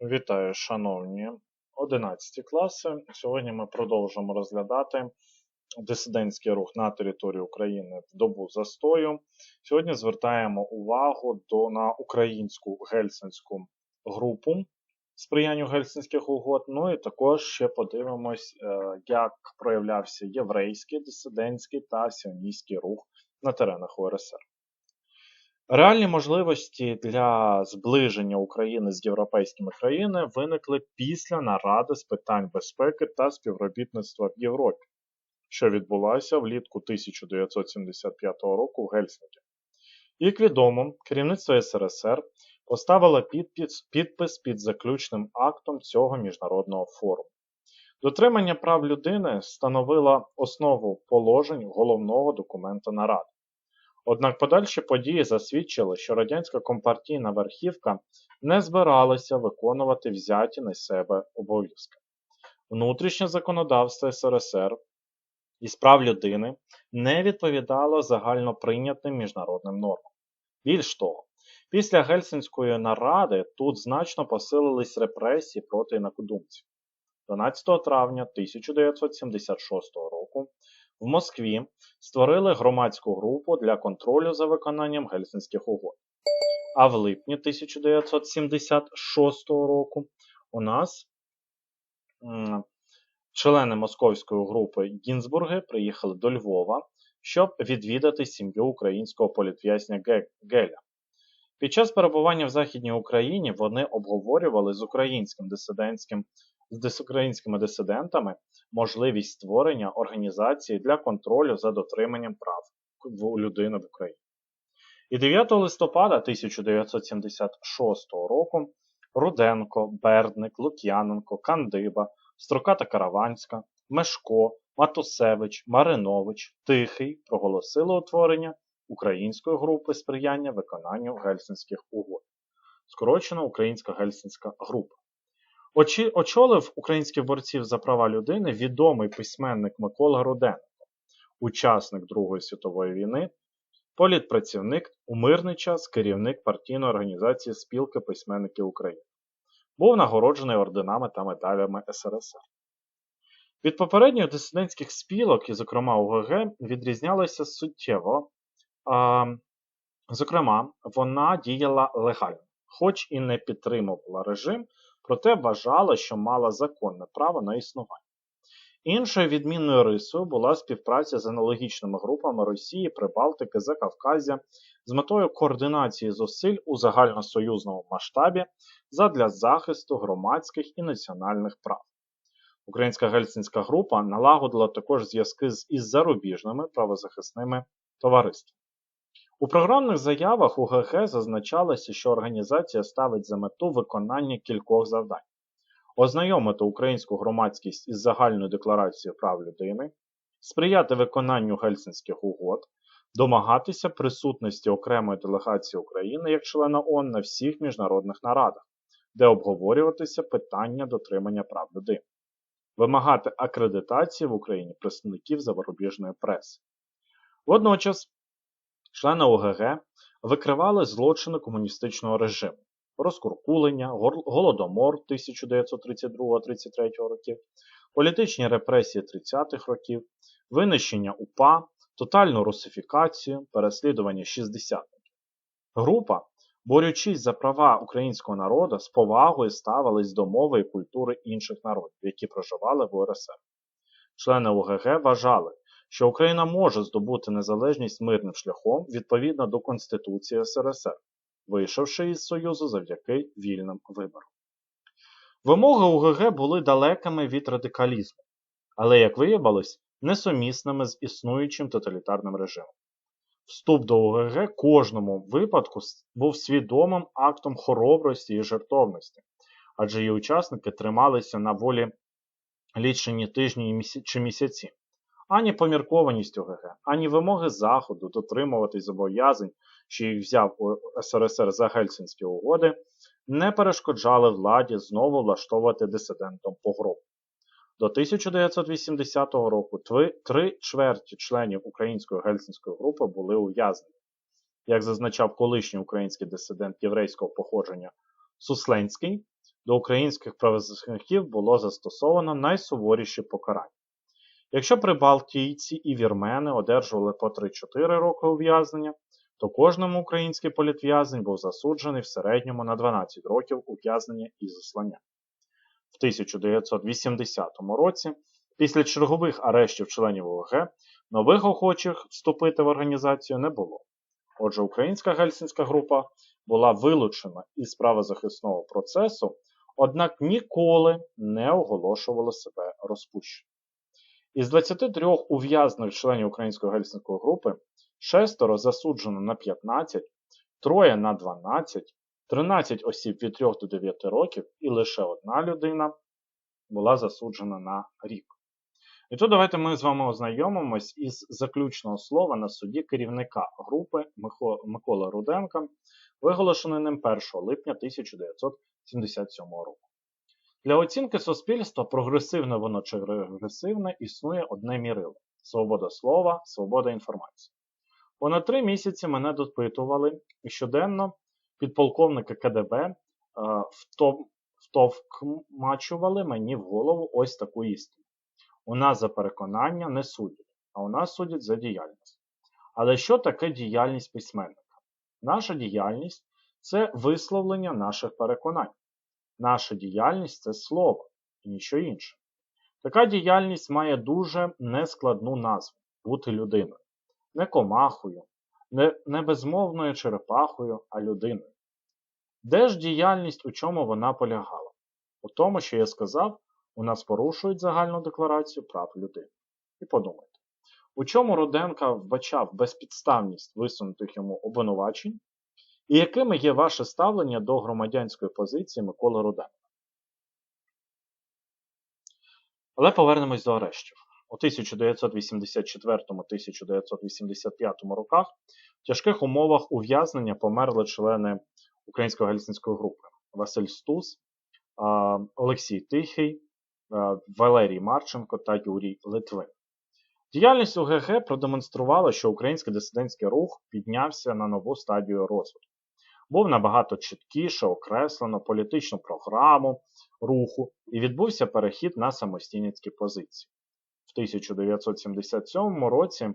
Вітаю, шановні 11 класи. Сьогодні ми продовжимо розглядати дисидентський рух на території України в добу застою. Сьогодні звертаємо увагу до, на українську гельсинську групу сприянню гельсинських угод. Ну і також ще подивимось, е, як проявлявся єврейський, дисидентський та сіоністський рух на теренах УРСР. Реальні можливості для зближення України з європейськими країнами виникли після наради з питань безпеки та співробітництва в Європі, що відбулася влітку 1975 року в Гельсінкі. Як відомо, керівництво СРСР поставило підпис, під заключним актом цього міжнародного форуму. Дотримання прав людини становило основу положень головного документа наради. Однак подальші події засвідчили, що радянська компартійна верхівка не збиралася виконувати взяті на себе обов'язки. Внутрішнє законодавство СРСР із прав людини не відповідало загально прийнятним міжнародним нормам. Більш того, після Гельсінської наради тут значно посилились репресії проти інакодумців. 12 травня 1976 року в Москві створили громадську групу для контролю за виконанням Гельсінських угод. А в липні 1976 року у нас члени московської групи Гінзбурги приїхали до Львова, щоб відвідати сім'ю українського політв'язня Геля. Під час перебування в Західній Україні вони обговорювали з українським дисидентським з українськими дисидентами можливість створення організації для контролю за дотриманням прав людини в Україні. І 9 листопада 1976 року Руденко, Бердник, Лук'яненко, Кандиба, Строката Караванська, Мешко, Матусевич, Маринович, Тихий проголосили утворення української групи сприяння виконанню гельсінських угод. Скорочена Українська Гельсінська група. Очі, очолив українських борців за права людини відомий письменник Микола Руденко, учасник Другої світової війни, політпрацівник у мирний час, керівник партійної організації Спілки письменників України. Був нагороджений орденами та медалями СРСР. Від попередніх дисидентських спілок, і, зокрема УГГ, відрізнялася суттєво. А, Зокрема, вона діяла легально, хоч і не підтримувала режим, проте вважала, що мала законне право на існування. Іншою відмінною рисою була співпраця з аналогічними групами Росії, Прибалтики, Закавказя з метою координації зусиль у загальносоюзному масштабі задля захисту громадських і національних прав. Українська гельсінська група налагодила також зв'язки із зарубіжними правозахисними товариствами. У програмних заявах УГГ зазначалося, що організація ставить за мету виконання кількох завдань: ознайомити українську громадськість із загальною декларацією прав людини, сприяти виконанню гельсінських угод, домагатися присутності окремої делегації України як члена ООН на всіх міжнародних нарадах, де обговорюватися питання дотримання прав людини, вимагати акредитації в Україні представників зарубіжної преси. Водночас Члени ОГГ викривали злочини комуністичного режиму, розкуркулення, голодомор 1932-33 років, політичні репресії 30-х років, винищення УПА, тотальну русифікацію, переслідування 60-х. Група, борючись за права українського народу, з повагою ставились до мови і культури інших народів, які проживали в УРСР. Члени ОГГ вважали, що Україна може здобути незалежність мирним шляхом відповідно до Конституції СРСР, вийшовши із Союзу завдяки вільним виборам. Вимоги УГГ були далекими від радикалізму, але, як виявилось, несумісними з існуючим тоталітарним режимом. Вступ до УГГ кожному випадку був свідомим актом хоробрості і жертовності, адже її учасники трималися на волі лічені тижні чи місяці. Ані поміркованість ОГГ, ані вимоги Заходу дотримуватись зобов'язань, що їх взяв СРСР за Гельсінські угоди, не перешкоджали владі знову влаштовувати дисидентам погроб. До 1980 року три чверті членів української гельсінської групи були ув'язнені. Як зазначав колишній український дисидент єврейського походження Сусленський, до українських правозахисників було застосовано найсуворіші покарання. Якщо прибалтійці і вірмени одержували по 3-4 роки ув'язнення, то кожному український політв'язень був засуджений в середньому на 12 років ув'язнення і заслання. В 1980 році, після чергових арештів членів ОГ, нових охочих вступити в організацію не було. Отже, українська гельсінська група була вилучена із правозахисного процесу, однак ніколи не оголошувала себе розпущеною. Із 23 ув'язнених членів Української гельсінської групи шестеро засуджено на 15, троє на 12, 13 осіб від 3 до 9 років і лише одна людина була засуджена на рік. І тут давайте ми з вами ознайомимось із заключного слова на суді керівника групи Микола Руденка, виголошеної ним 1 липня 1977 року. Для оцінки суспільства, прогресивне воно чи регресивне, існує одне мірило свобода слова, свобода інформації. Понад три місяці мене допитували і щоденно підполковники КДБ е, втовкмачували мені в голову ось таку істину. У нас за переконання не судять, а у нас судять за діяльність. Але що таке діяльність письменника? Наша діяльність це висловлення наших переконань. Наша діяльність це слово і ніщо інше. Така діяльність має дуже нескладну назву бути людиною. Не комахою, не, не безмовною черепахою, а людиною. Де ж діяльність, у чому вона полягала? У тому, що я сказав, у нас порушують загальну декларацію прав людини. І подумайте, у чому Руденка вбачав безпідставність висунутих йому обвинувачень, і якими є ваше ставлення до громадянської позиції Миколи Руденка? Але повернемось до арештів. У 1984-1985 роках в тяжких умовах ув'язнення померли члени Української галістинської групи Василь Стус, Олексій Тихий, Валерій Марченко та Юрій Литвин. Діяльність УГГ продемонструвала, що український дисидентський рух піднявся на нову стадію розвитку. Був набагато чіткіше окреслено політичну програму руху і відбувся перехід на самостійницькі позиції. В 1977 році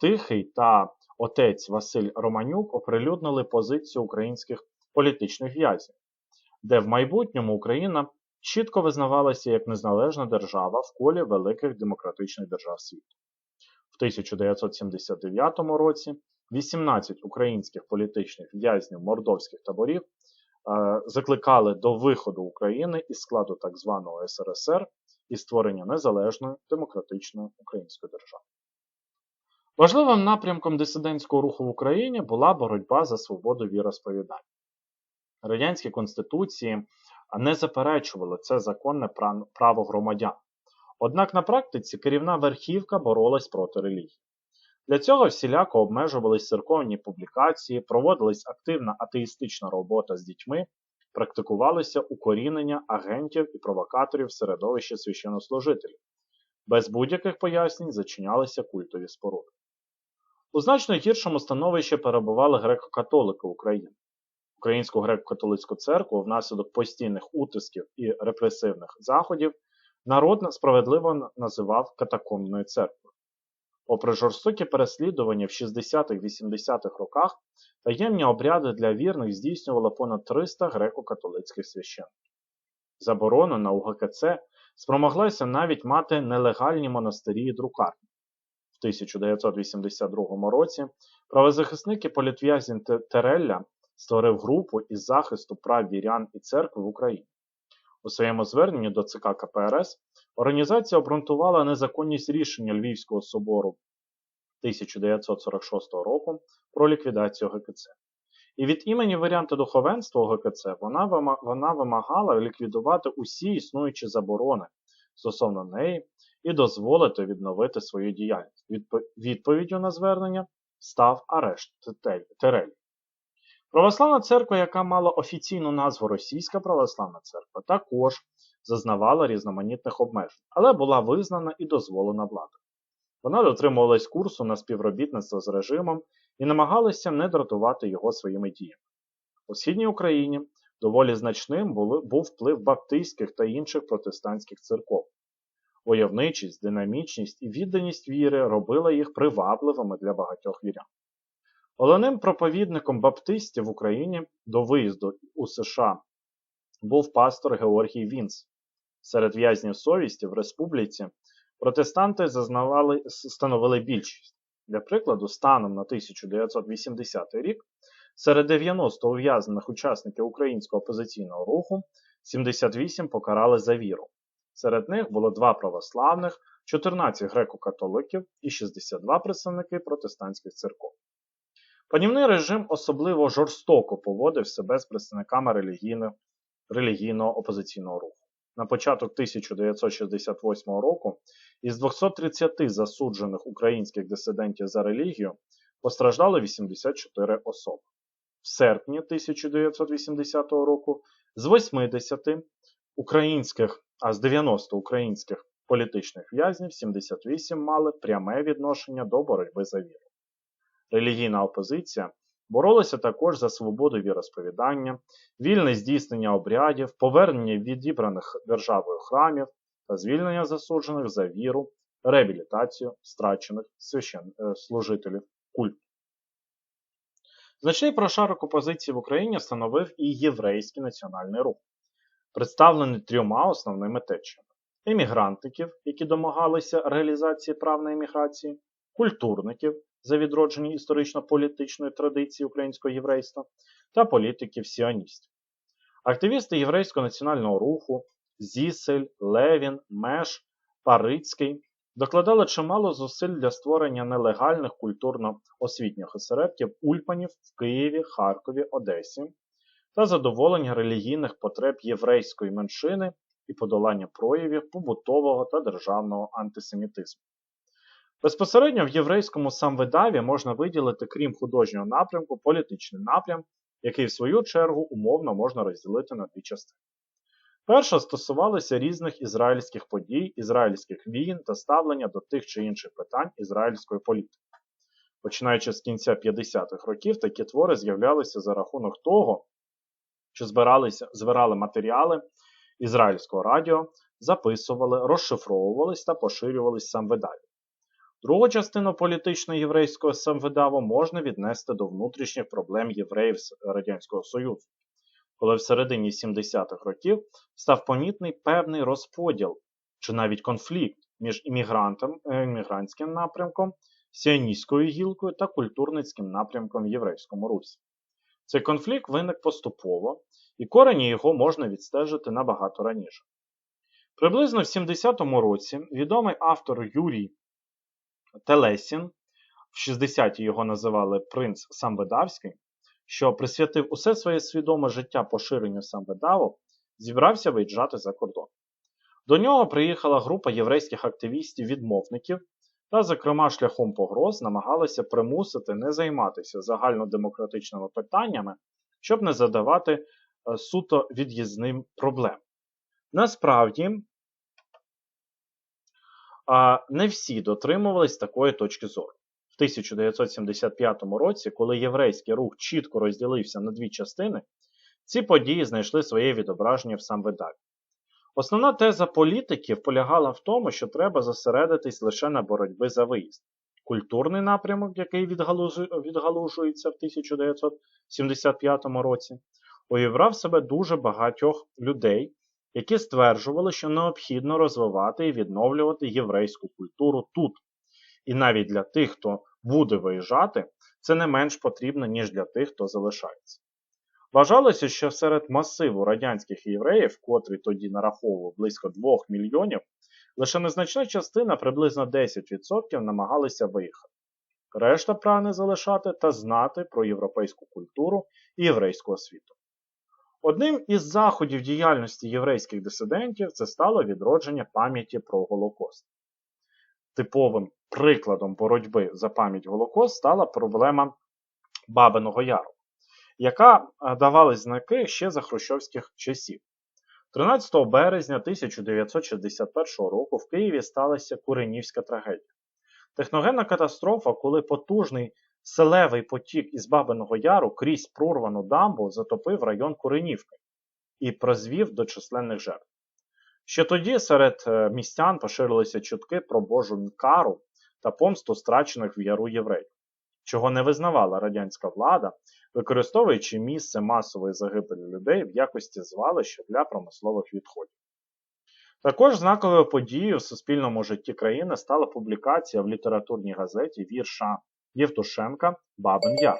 Тихий та отець Василь Романюк оприлюднили позицію українських політичних в'язнів, де в майбутньому Україна чітко визнавалася як незалежна держава в колі великих демократичних держав світу. В 1979 році 18 українських політичних в'язнів мордовських таборів е, закликали до виходу України із складу так званого СРСР і створення незалежної демократичної української держави. Важливим напрямком дисидентського руху в Україні була боротьба за свободу віросповідання. Радянські конституції не заперечували це законне право громадян. Однак на практиці керівна верхівка боролась проти релігії. Для цього всіляко обмежувались церковні публікації, проводилась активна атеїстична робота з дітьми, практикувалося укорінення агентів і провокаторів в середовищі священнослужителів. Без будь-яких пояснень зачинялися культові споруди. У значно гіршому становищі перебували греко-католики України. Українську греко-католицьку церкву внаслідок постійних утисків і репресивних заходів народ справедливо називав катакомбною церквою. Попри жорстокі переслідування в 60-80-х роках, таємні обряди для вірних здійснювало понад 300 греко-католицьких священників. Заборона на УГКЦ спромоглася навіть мати нелегальні монастирі і друкарні. В 1982 році правозахисник і політв'язень Терелля створив групу із захисту прав вірян і церкви в Україні. У своєму зверненні до ЦК КПРС організація обґрунтувала незаконність рішення Львівського собору 1946 року про ліквідацію ГКЦ. І від імені варіанта духовенства ГКЦ вона вона вимагала ліквідувати усі існуючі заборони стосовно неї і дозволити відновити свою діяльність. Відповіддю на звернення став арешт Терель. Православна церква, яка мала офіційну назву Російська православна церква, також зазнавала різноманітних обмежень, але була визнана і дозволена владою. Вона дотримувалась курсу на співробітництво з режимом і намагалася не дратувати його своїми діями. У східній Україні доволі значним був вплив баптистських та інших протестантських церков. Войовничість, динамічність і відданість віри робила їх привабливими для багатьох вірян. Головним проповідником баптистів в Україні до виїзду у США був пастор Георгій Вінц. Серед в'язнів совісті в республіці протестанти зазнавали, становили більшість. Для прикладу, станом на 1980 рік серед 90 ув'язнених учасників українського опозиційного руху 78 покарали за віру. Серед них було два православних, 14 греко-католиків і 62 представники протестантських церков. Панівний режим особливо жорстоко поводив себе з представниками релігійного, релігійного опозиційного руху. На початок 1968 року із 230 засуджених українських дисидентів за релігію постраждало 84 особи. В серпні 1980 року з 80 українських, а з 90 українських політичних в'язнів 78 мали пряме відношення до боротьби за віру. Релігійна опозиція боролася також за свободу віросповідання, вільне здійснення обрядів, повернення відібраних державою храмів та звільнення засуджених за віру, реабілітацію страчених священнослужителів культу. Значний прошарок опозиції в Україні становив і єврейський національний рух, представлений трьома основними течіями: емігрантиків, які домагалися реалізації прав на еміграції, культурників за відродження історично-політичної традиції українського єврейства та політиків-сіоністів. Активісти єврейського національного руху Зісель, Левін, Меш, Парицький докладали чимало зусиль для створення нелегальних культурно-освітніх осередків Ульпанів в Києві, Харкові, Одесі та задоволення релігійних потреб єврейської меншини і подолання проявів побутового та державного антисемітизму. Безпосередньо в єврейському самвидаві можна виділити, крім художнього напрямку, політичний напрям, який, в свою чергу, умовно можна розділити на дві частини. Перша стосувалася різних ізраїльських подій, ізраїльських війн та ставлення до тих чи інших питань ізраїльської політики. Починаючи з кінця 50-х років, такі твори з'являлися за рахунок того, що збиралися, збирали матеріали ізраїльського радіо, записували, розшифровувались та поширювались сам видаві. Другу частину політично-єврейського самвидаву можна віднести до внутрішніх проблем євреїв Радянського Союзу, коли в середині 70-х років став помітний певний розподіл чи навіть конфлікт між е, іммігрантським напрямком, сіоністською гілкою та культурницьким напрямком в єврейському русі. Цей конфлікт виник поступово, і корені його можна відстежити набагато раніше. Приблизно в 70-му році відомий автор Юрій Телесін, в 60-ті його називали принц Самвидавський, що присвятив усе своє свідоме життя поширенню самвидаву, зібрався виїжджати за кордон. До нього приїхала група єврейських активістів-відмовників та, зокрема, шляхом погроз намагалися примусити не займатися загальнодемократичними питаннями, щоб не задавати е, суто від'їзним проблем. Насправді, не всі дотримувались такої точки зору. В 1975 році, коли єврейський рух чітко розділився на дві частини, ці події знайшли своє відображення в самвидаві. Основна теза політиків полягала в тому, що треба зосередитись лише на боротьбі за виїзд. Культурний напрямок, який відгалужується в 1975 році, уявляв себе дуже багатьох людей, які стверджували, що необхідно розвивати і відновлювати єврейську культуру тут. І навіть для тих, хто буде виїжджати, це не менш потрібно, ніж для тих, хто залишається. Вважалося, що серед масиву радянських євреїв, котрий тоді нараховував близько 2 мільйонів, лише незначна частина, приблизно 10%, намагалися виїхати. Решта прагне залишати та знати про європейську культуру і єврейську освіту. Одним із заходів діяльності єврейських дисидентів це стало відродження пам'яті про Голокост. Типовим прикладом боротьби за пам'ять Голокост стала проблема Бабиного Яру, яка е, давалась знаки ще за хрущовських часів. 13 березня 1961 року в Києві сталася Куренівська трагедія. Техногенна катастрофа, коли потужний Селевий потік із Бабиного Яру крізь прорвану дамбу затопив район Куренівки, і прозвів до численних жертв. Ще тоді серед е, містян поширилися чутки про Божу кару та помсту страчених в яру євреїв, чого не визнавала радянська влада, використовуючи місце масової загибелі людей в якості звалища для промислових відходів. Також знаковою подією в суспільному житті країни стала публікація в літературній газеті вірша Євтушенка Бабин Яр,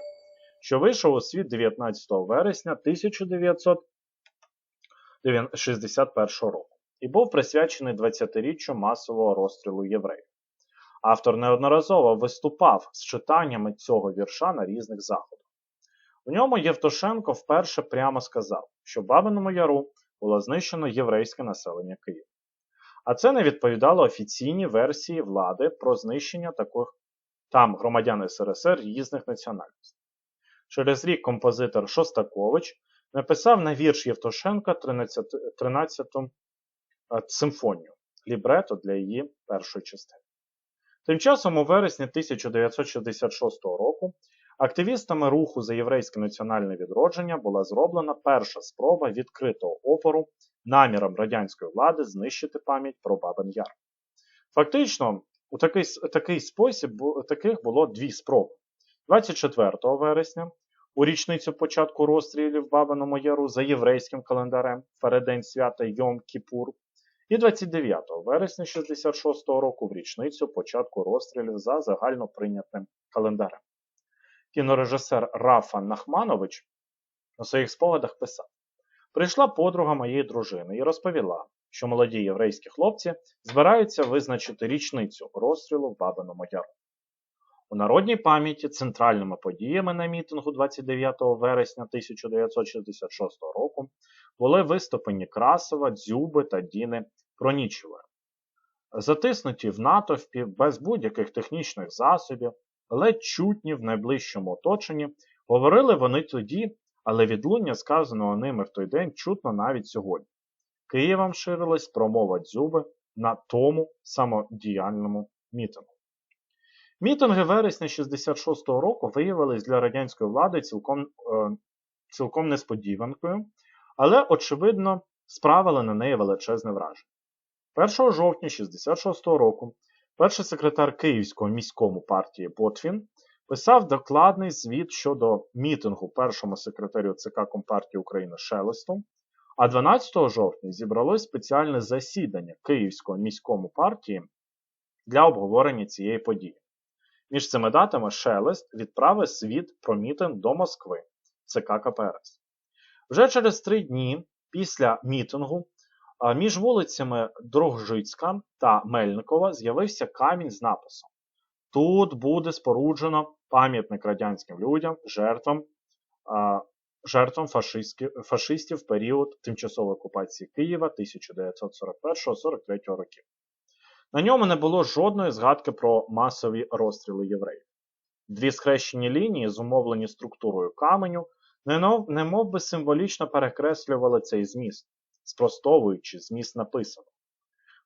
що вийшов у світ 19 вересня 1961 року і був присвячений 20-річчю масового розстрілу євреїв. Автор неодноразово виступав з читаннями цього вірша на різних заходах. У ньому Євтушенко вперше прямо сказав, що Бабиному Яру було знищено єврейське населення Києва. А це не відповідало офіційній версії влади про знищення таких там громадян СРСР різних національностей. Через рік композитор Шостакович написав на вірш Євтушенка 13-ту симфонію лібрето для її першої частини. Тим часом, у вересні 1966 року, активістами руху за єврейське національне відродження була зроблена перша спроба відкритого опору намірам радянської влади знищити пам'ять про Бабин Яр. Фактично, у такий такий спосіб таких було дві спроби. 24 вересня, у річницю початку розстрілів в Бабиному Яру за єврейським календарем переддень свята Йом Кіпур, і 29 вересня 66 року в річницю початку розстрілів за загально прийнятим календарем. Кінорежисер Рафа Нахманович у своїх спогадах писав: Прийшла подруга моєї дружини і розповіла, що молоді єврейські хлопці збираються визначити річницю розстрілу в Бабиному Яру. У народній пам'яті центральними подіями на мітингу 29 вересня 1966 року були виступи Некрасова, Дзюби та Діни Пронічевої. Затиснуті в натовпі без будь-яких технічних засобів, ледь чутні в найближчому оточенні, говорили вони тоді, але відлуння сказаного ними в той день чутно навіть сьогодні. Києвом ширилась промова дзюби на тому самодіяльному мітингу. Мітинги вересня 66-го року виявились для радянської влади цілком е, цілком несподіванкою, але, очевидно, справили на неї величезне враження. 1 жовтня 66-го року перший секретар Київського міському партії Ботвін писав докладний звіт щодо мітингу першому секретарю ЦК Компартії України Шелесту, а 12 жовтня зібралось спеціальне засідання Київського міському партії для обговорення цієї події. Між цими датами Шелест відправив світ про мітинг до Москви ЦК КПРС. Вже через три дні після мітингу між вулицями Дрогжицька та Мельникова з'явився камінь з написом: Тут буде споруджено пам'ятник радянським людям, жертвам жертвам фашистів в період тимчасової окупації Києва 1941-43 років. На ньому не було жодної згадки про масові розстріли євреїв. Дві схрещені лінії, зумовлені структурою каменю, не мов би символічно перекреслювали цей зміст, спростовуючи зміст написаного.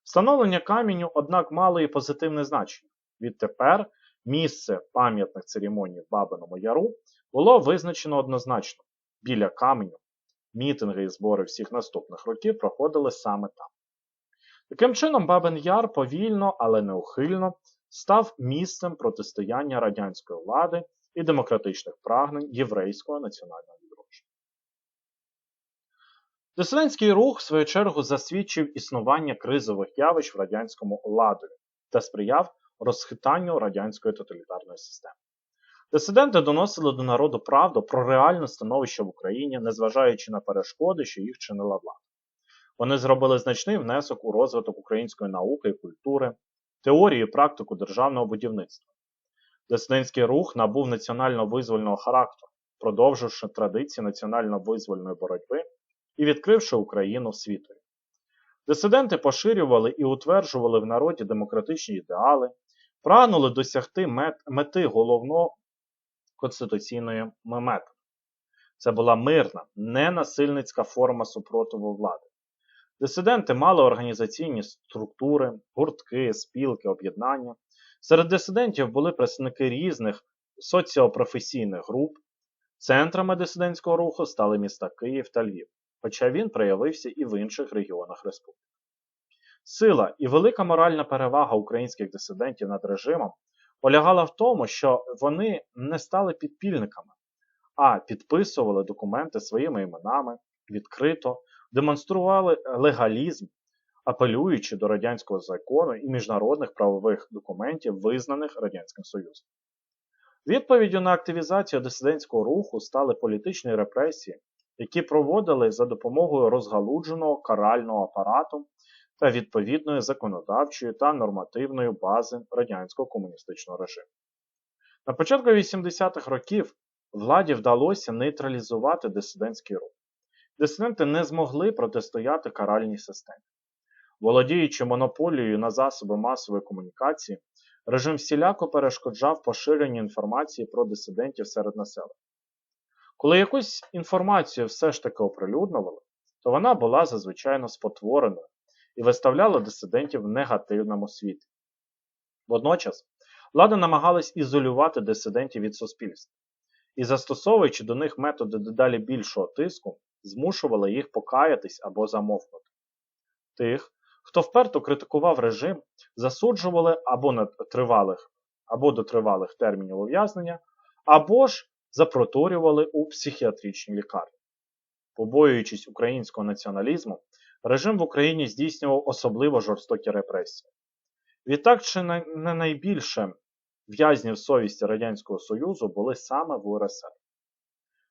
Встановлення каменю, однак, мало і позитивне значення. Відтепер місце пам'ятних церемоній в Бабиному Яру було визначено однозначно біля каменю. Мітинги і збори всіх наступних років проходили саме там. Таким чином, Бабин Яр повільно, але неухильно став місцем протистояння радянської влади і демократичних прагнень єврейського національного відродження. Дисидентський рух, в свою чергу, засвідчив існування кризових явищ в радянському ладові та сприяв розхитанню радянської тоталітарної системи. Дисиденти доносили до народу правду про реальне становище в Україні, незважаючи на перешкоди, що їх чинила влада. Вони зробили значний внесок у розвиток української науки і культури, теорії і практику державного будівництва. Дисидентський рух набув національно-визвольного характеру, продовживши традиції національно-визвольної боротьби і відкривши Україну світові. Дисиденти поширювали і утверджували в народі демократичні ідеали, прагнули досягти мет, мети головного конституційної мети. Це була мирна, ненасильницька форма супротиву влади. Дисиденти мали організаційні структури, гуртки, спілки, об'єднання. Серед дисидентів були представники різних соціопрофесійних груп. Центрами дисидентського руху стали міста Київ та Львів. хоча він проявився і в інших регіонах республіки. Сила і велика моральна перевага українських дисидентів над режимом полягала в тому, що вони не стали підпільниками, а підписували документи своїми іменами відкрито, демонстрували легалізм, апелюючи до радянського закону і міжнародних правових документів, визнаних Радянським Союзом. Відповіддю на активізацію дисидентського руху стали політичні репресії, які проводили за допомогою розгалудженого карального апарату та відповідної законодавчої та нормативної бази радянського комуністичного режиму. На початку 80-х років владі вдалося нейтралізувати дисидентський рух. Дисиденти не змогли протистояти каральній системі. Володіючи монополією на засоби масової комунікації, режим всіляко перешкоджав поширенню інформації про дисидентів серед населення. Коли якусь інформацію все ж таки оприлюднювали, то вона була зазвичай спотвореною і виставляла дисидентів в негативному світі. Водночас, влада намагалась ізолювати дисидентів від суспільства і, застосовуючи до них методи дедалі більшого тиску, змушувала їх покаятись або замовкнути. Тих, хто вперто критикував режим, засуджували або на тривалих, або до тривалих термінів ув'язнення, або ж запроторювали у психіатричній лікарні. Побоюючись українського націоналізму, режим в Україні здійснював особливо жорстокі репресії. Відтак, чи не найбільше в'язнів совісті Радянського Союзу були саме в УРСР.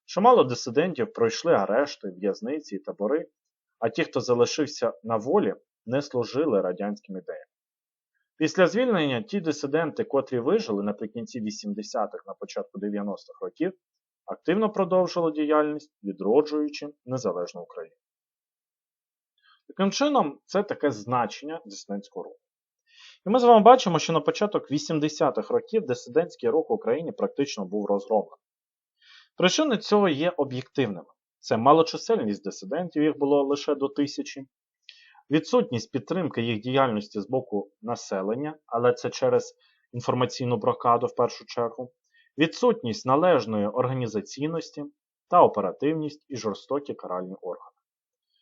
Чимало дисидентів пройшли арешти, в'язниці і табори, а ті, хто залишився на волі, не служили радянським ідеям. Після звільнення ті дисиденти, котрі вижили наприкінці 80-х на початку 90-х років, активно продовжили діяльність, відроджуючи незалежну Україну. Таким чином, це таке значення дисидентського руху. І ми з вами бачимо, що на початок 80-х років дисидентський рух в Україні практично був розгромлений. Причини цього є об'єктивними: це малочисельність дисидентів, їх було лише до тисячі, відсутність підтримки їх діяльності з боку населення, але це через інформаційну блокаду в першу чергу, відсутність належної організаційності та оперативність і жорстокі каральні органи.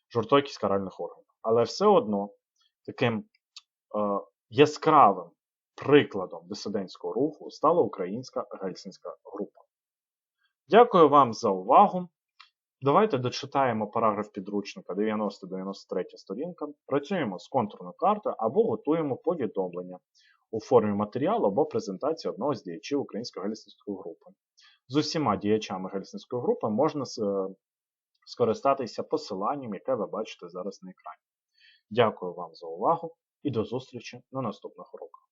Жорстокість каральних органів. Але все одно таким е, яскравим прикладом дисидентського руху стала українська гельсінська група. Дякую вам за увагу. Давайте дочитаємо параграф підручника 90-93 сторінка, працюємо з контурною картою або готуємо повідомлення у формі матеріалу або презентації одного з діячів Української гельсінської групи. З усіма діячами гельсінської групи можна скористатися посиланням, яке ви бачите зараз на екрані. Дякую вам за увагу і до зустрічі на наступних уроках.